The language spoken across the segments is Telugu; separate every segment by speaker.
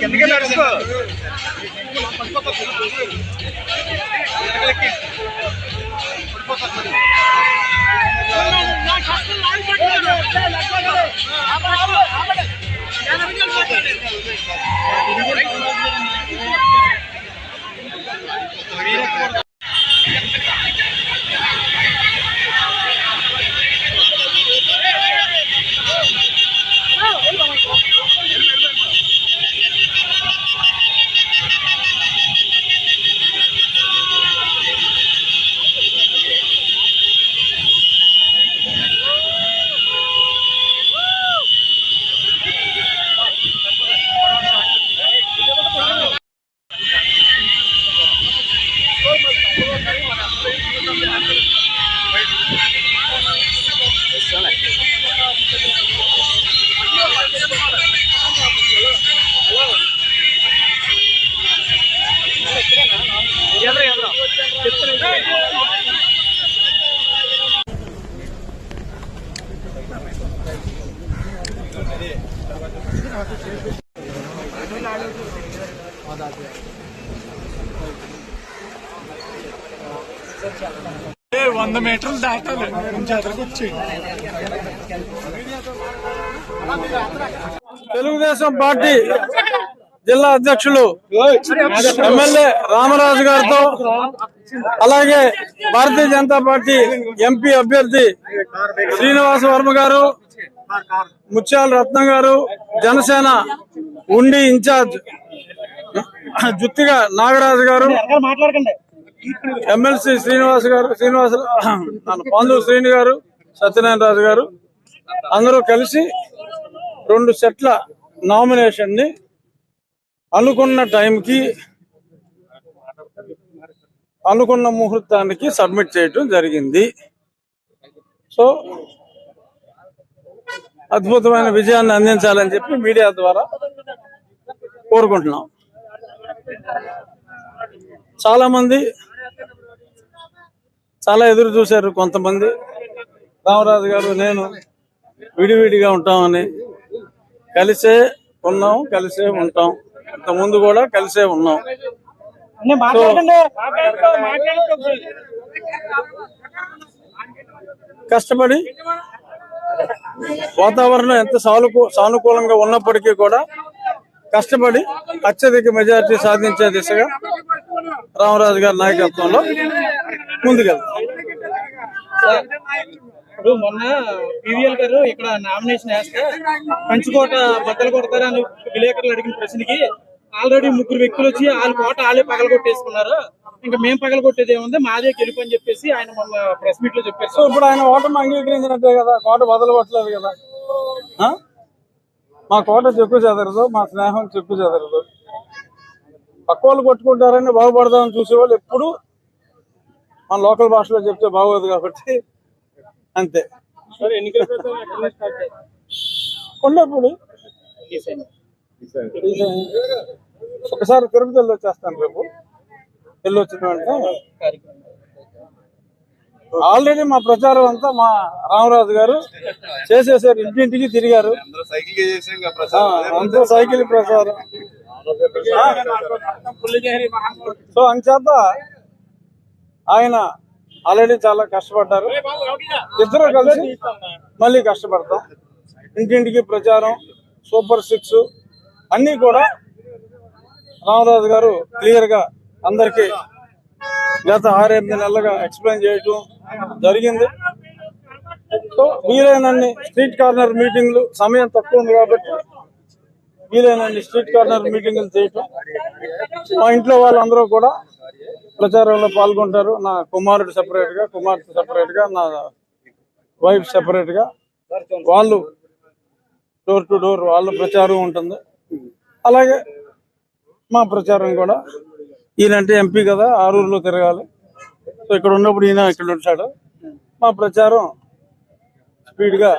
Speaker 1: కిందకి నడుచుకో Eso này. Thank you. వంద మీటర్లు దాటాలి. కొంచెం
Speaker 2: తెలుగుదేశం పార్టీ జిల్లా అధ్యక్షులు ఎమ్మెల్యే రామరాజు గారితో అలాగే భారతీయ జనతా పార్టీ ఎంపీ అభ్యర్థి శ్రీనివాస వర్మ గారు ముత్యాల రత్నం గారు జనసేన ఉండి ఇన్ఛార్జ్ జుత్తిగా నాగరాజు గారు ఎమ్మెల్సీ శ్రీనివాస్ గారు శ్రీనివాస పాండు శ్రీని గారు సత్యనారాయణ రాజు గారు అందరూ కలిసి రెండు సెట్ల నామినేషన్ని అనుకున్న టైంకి అనుకున్న ముహూర్తానికి సబ్మిట్ చేయటం జరిగింది. సో అద్భుతమైన విజయాన్ని అందించాలని చెప్పి మీడియా ద్వారా కోరుకుంటున్నాం. చాలా మంది చాలా ఎదురు చూశారు కొంతమంది. రామరాజు గారు నేను విడివిడిగా ఉంటామని. కలిసే ఉన్నాం కలిసే ఉంటాం. ఇంత ముందు కూడా కలిసే ఉన్నాం. కష్టపడి వాతావరణం ఎంత సానుకూ సానుకూలంగా ఉన్నప్పటికీ కూడా కష్టపడి అత్యధిక మెజారిటీ సాధించే దిశగా రామరాజు గారి నాయకత్వంలో ముందుకెళ్తాం.
Speaker 3: ఇప్పుడు మొన్న పివిఎల్ గారు ఇక్కడ నామినేషన్ వేస్తే పంచుకోట బద్దలు కొడతారని విలేకరులు అడిగిన ప్రశ్నకి ఆల్రెడీ ముగ్గురు వ్యక్తులు వచ్చి వాళ్ళ కోట వాళ్ళే పగల కొట్టేసుకున్నారు. ఇంకా మేము పగల కొట్టేది ఏముంది? మాదే గెలుపు అని చెప్పేసి ఆయన మొన్న ప్రెస్ మీట్లో చెప్పారు.
Speaker 2: సో ఇప్పుడు ఆయన ఓటమి అంగీకరించినట్టే కదా? కోట బదలగొట్టలేదు కదా? ఆ? మా కోట చెప్పు చెదరదు మా స్నేహం చెప్పు చెదరదు. పక్క వాళ్ళు కొట్టుకుంటారని బాగుపడదామని చూసేవాళ్ళు ఎప్పుడు మన లోకల్ భాషలో చెప్తే బాగోదు కాబట్టి అంతే. కొండపూడి. ఒకసారి తిరుపతి వెళ్ళి వచ్చేస్తాను రేపు. వెళ్ళి వచ్చిన వెంటనే. ఆల్రెడీ మా ప్రచారం అంతా మా రామరాజు గారు చేసేసారు. ఇంటింటికి తిరిగారు. అంతా సైకిల్ ప్రచారం. సో అంచేత ఆయన ఆల్రెడీ చాలా కష్టపడ్డారు. ఇద్దరు కలిసి మళ్ళీ కష్టపడతాం. ఇంటింటికి ప్రచారం సూపర్ సిక్స్ అన్నీ కూడా రామరాజు గారు క్లియర్గా అందరికి గత ఆరెనిమిది నెలలుగా ఎక్స్ప్లెయిన్ చేయటం జరిగింది. సో వీలైనన్ని స్ట్రీట్ కార్నర్ మీటింగ్లు సమయం తక్కువ ఉంది కాబట్టి వీలైనన్ని స్ట్రీట్ కార్నర్ మీటింగులు చేయటం? మా ఇంట్లో వాళ్ళందరూ కూడా ప్రచారంలో పాల్గొంటారు. నా కుమారుడు సెపరేట్గా కుమార్తె సెపరేట్గా నా వైఫ్ సెపరేట్గా వాళ్ళు డోర్ టు డోర్ వాళ్ళ ప్రచారం ఉంటుంది. అలాగే మా ప్రచారం కూడా ఈయనంటే ఎంపీ కదా ఆరూరులో తిరగాలి. సో ఇక్కడ ఉన్నప్పుడు ఈయన ఇక్కడ ఉంటాడు. మా ప్రచారం స్పీడ్గా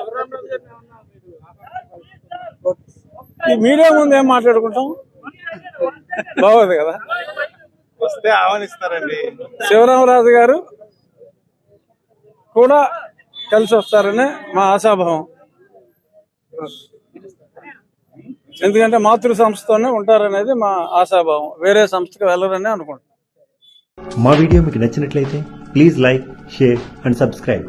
Speaker 2: ఈ మీడియా ముందు ఏం మాట్లాడుకుంటాం? బాగోదు కదా?
Speaker 1: వస్తే ఆహ్వానిస్తారండి.
Speaker 2: శివరామరాజు గారు కూడా కలిసి వస్తారని మా ఆశాభావం. ఎందుకంటే మాతృ సంస్థతోనే ఉంటారనేది మా ఆశాభావం. వేరే సంస్థకి వెళ్ళరని అనుకుంటున్నాం.
Speaker 4: మా వీడియో మీకు నచ్చినట్లయితే please like share and subscribe.